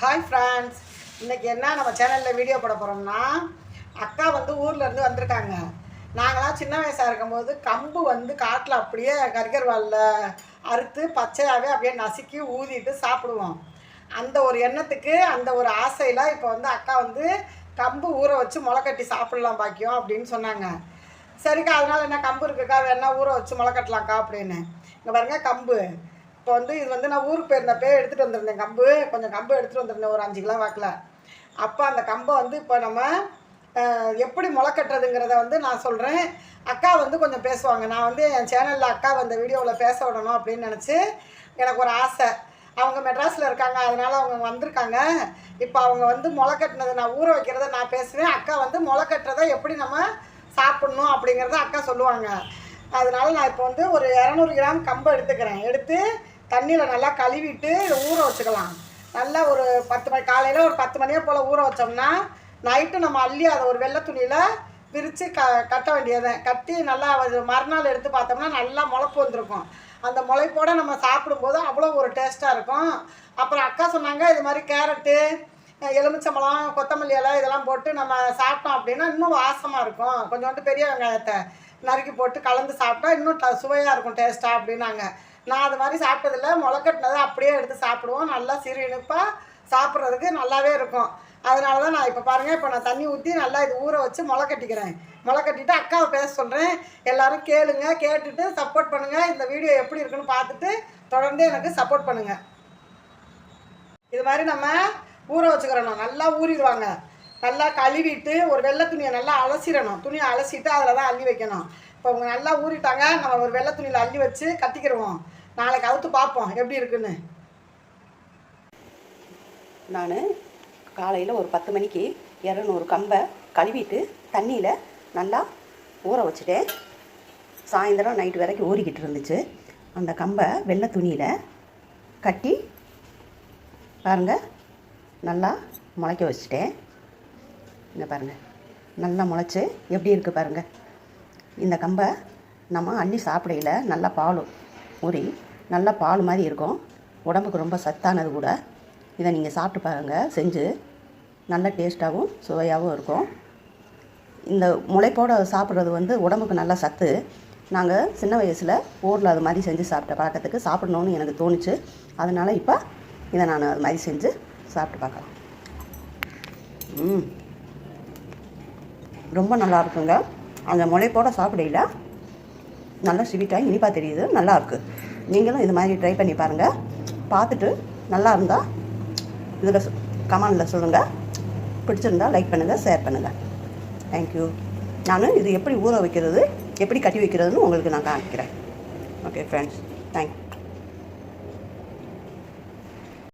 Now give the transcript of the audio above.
Hi friends இன்றைக்கி என்ன நம்ம சேனலில் வீடியோ போட போகிறோம்னா அக்கா வந்து ஊர்லேருந்து வந்திருக்காங்க. நாங்களாம் சின்ன வயசாக இருக்கும்போது கம்பு வந்து காட்டில் அப்படியே கரிகர்வாலில் அறுத்து பச்சையாகவே அப்படியே நசுக்கி ஊதிட்டு சாப்பிடுவோம். அந்த ஒரு எண்ணத்துக்கு அந்த ஒரு ஆசையில் இப்போ வந்து அக்கா வந்து கம்பு ஊற வச்சு முளைக்கட்டி சாப்பிடலாம் பாக்கியம் அப்படின்னு சொன்னாங்க. சரிக்கா அதனால் என்ன கம்பு இருக்குக்கா? வேணா ஊற வச்சு முளைக்கட்டலாம்க்கா அப்படின்னு. இங்கே பாருங்கள் கம்பு. இப்போ வந்து இது வந்து நான் ஊருக்கு போயிருந்தப்பே எடுத்துகிட்டு வந்திருந்தேன் கம்பு. கொஞ்சம் கம்பு எடுத்துகிட்டு வந்திருந்தேன் ஒரு அஞ்சு கிலோ வாக்கில். அப்போ அந்த கம்பை வந்து இப்போ நம்ம எப்படி முளைக்கட்டுறதுங்கிறத வந்து நான் சொல்கிறேன் அக்கா வந்து கொஞ்சம் பேசுவாங்க. நான் வந்து என் சேனலில் அக்கா அந்த வீடியோவில் பேச விடணும் அப்படின்னு நினச்சி எனக்கு ஒரு ஆசை. அவங்க மெட்ராஸில் இருக்காங்க. அதனால் அவங்க வந்திருக்காங்க. இப்போ அவங்க வந்து முளைக்கட்டினதை நான் ஊற வைக்கிறத நான் பேசுவேன். அக்கா வந்து முளைக்கட்டுறதை எப்படி நம்ம சாப்பிட்ணும் அப்படிங்கிறத அக்கா சொல்லுவாங்க. அதனால் நான் இப்போ வந்து ஒரு இரநூறு கிராம் கம்பை எடுத்துக்கிறேன். எடுத்து தண்ணியில் நல்லா கழுவிட்டு ஊற வச்சுக்கலாம். நல்லா ஒரு பத்து மணி காலையில் ஒரு பத்து மணியே போல் ஊற வச்சோம்னா நைட்டு நம்ம அள்ளி அதை ஒரு வெள்ளை துணியில் பிரித்து க கட்ட வேண்டியது. கட்டி நல்லா அது மறுநாள் எடுத்து பார்த்தோம்னா நல்லா முளைப்பு வந்திருக்கும். அந்த முளைப்போடு நம்ம சாப்பிடும்போது அவ்வளோ ஒரு டேஸ்ட்டாக இருக்கும். அப்புறம் அக்கா சொன்னாங்க இது மாதிரி கேரட்டு எலுமிச்சம்பழம் கொத்தமல்லி இலை இதெல்லாம் போட்டு நம்ம சாப்பிட்டோம் அப்படின்னா இன்னும் வாசமாக இருக்கும். கொஞ்சோண்டு பெரிய வெங்காயத்தை நறுக்கி போட்டு கலந்து சாப்பிட்டா இன்னும் ட சுவையாக இருக்கும் டேஸ்ட்டாக அப்படின்னாங்க. நான் அது மாதிரி சாப்பிட்டதில்ல. முளைக்கட்டினதை அப்படியே எடுத்து சாப்பிடுவோம். நல்லா சிறு இனிப்பாக சாப்பிட்றதுக்கு நல்லாவே இருக்கும். அதனால தான் நான் இப்போ பாருங்கள் இப்போ நான் தண்ணி ஊற்றி நல்லா இது ஊற வச்சு முளை கட்டிக்கிறேன் முளை கட்டிட்டு அக்காவை பேச சொல்கிறேன் எல்லோரும் கேளுங்க கேட்டுட்டு சப்போர்ட் பண்ணுங்கள் இந்த வீடியோ எப்படி இருக்குன்னு பார்த்துட்டு தொடர்ந்து எனக்கு சப்போர்ட் பண்ணுங்கள் இது மாதிரி நம்ம ஊற வச்சுக்கிறணும். நல்லா ஊறிடுவாங்க. நல்லா கழுவிட்டு ஒரு வெள்ளை துணியை நல்லா அலசிடணும். துணியை அலசிட்டு அதில் தான் அள்ளி வைக்கணும். இப்போ அவங்க நல்லா ஊறிட்டாங்க. நம்ம ஒரு வெள்ளை துணியில் அள்ளி வச்சு கத்திக்கிடுவோம் நாளைக்கு அவுத்து பார்ப்போம். எப்படி இருக்குன்னு. நான் காலையில் ஒரு பத்து மணிக்கு இரநூறு கம்பை கழுவிட்டு தண்ணியில் நல்லா ஊற வச்சுட்டேன். சாயந்தரம் நைட்டு வரைக்கும் ஊறிக்கிட்டு இருந்துச்சு. அந்த கம்பை வெள்ளை துணியில் கட்டி பாருங்கள் நல்லா முளைக்க வச்சுட்டேன். இங்கே பாருங்கள் நல்லா முளைச்சி எப்படி இருக்குது பாருங்கள் இந்த கம்பை நம்ம அள்ளி சாப்பிடையில் நல்லா பால் ஊறி நல்லா பால் மாதிரி இருக்கும். உடம்புக்கு ரொம்ப சத்தானது கூட. இதை நீங்கள் சாப்பிட்டு பாருங்கள் செஞ்சு நல்ல டேஸ்ட்டாகவும் சுவையாகவும் இருக்கும். இந்த முளைப்போட சாப்பிட்றது வந்து உடம்புக்கு நல்ல சத்து. நாங்கள் சின்ன வயசில் ஊரில் அது மாதிரி செஞ்சு சாப்பிட்ட பழக்கத்துக்கு சாப்பிடணுன்னு எனக்கு தோணுச்சு. அதனால் இப்போ இதை நான் அது மாதிரி செஞ்சு சாப்பிட்டு பார்க்கலாம். ம். ரொம்ப நல்லா இருக்குங்க. அந்த முளைப்போட சாப்பிடையில நல்லா ஸ்வீட்டாக இனிப்பாக தெரியுது நல்லா இருக்கு. நீங்களும் இது மாதிரி ட்ரை பண்ணி பாருங்கள் பார்த்துட்டு நல்லா இருந்தால் இதில் கமெண்டில் சொல்லுங்கள் பிடிச்சிருந்தா லைக் பண்ணுங்கள் ஷேர் பண்ணுங்கள் தேங்க்யூ நான் இது எப்படி ஊற வைக்கிறது எப்படி கட்டி வைக்கிறதுன்னு உங்களுக்கு நான் காமிக்கிறேன். Okay friends thank